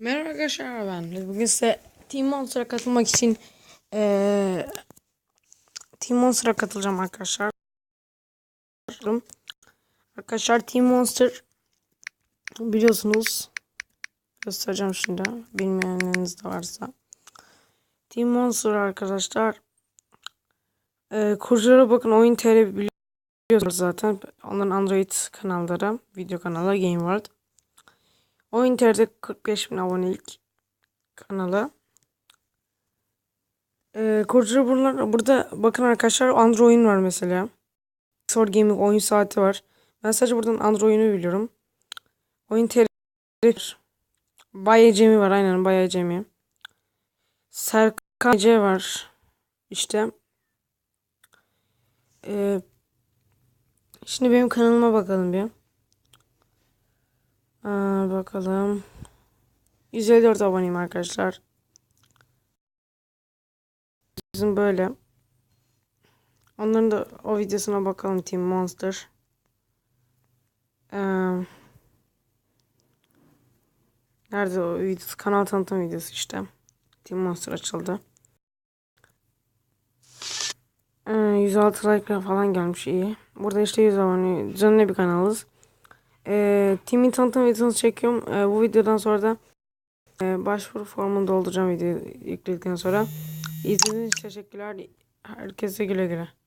Merhaba arkadaşlar ben. Bugün size Team Monster'a katılmak için eee Team Monster'a katılacağım arkadaşlar. Arkadaşlar Team Monster biliyorsunuz göstereceğim şimdi bilmeyenleriniz de varsa. Team Monster arkadaşlar eee kuruculara bakın oyun TR biliyorsunuz zaten. Onların Android kanalları, video kanalı Game World. Oyun TR'de 45 bin abonelik kanalı. Ee, kurucu bunlar, burada bakın arkadaşlar Android oyun var mesela. Sword Gaming oyun saati var. Ben sadece buradan Android oyunu biliyorum. Oyun TR Bay Cemi var aynen Bay Cemi. Serkan C var. İşte. Ee, şimdi benim kanalıma bakalım bir. Aa, bakalım. 154 aboneyim arkadaşlar. Bizim böyle. Onların da o videosuna bakalım Team Monster. Ee, nerede o videosu? Kanal tanıtım videosu işte. Team Monster açıldı. Ee, 106 like falan gelmiş iyi. Burada işte 100 abone. Düzenli bir kanalız. E, Team'in tanıtım videosunu çekiyorum. E, bu videodan sonra da e, başvuru formunu dolduracağım videoyu yükledikten sonra. İzlediğiniz için teşekkürler. Herkese güle güle.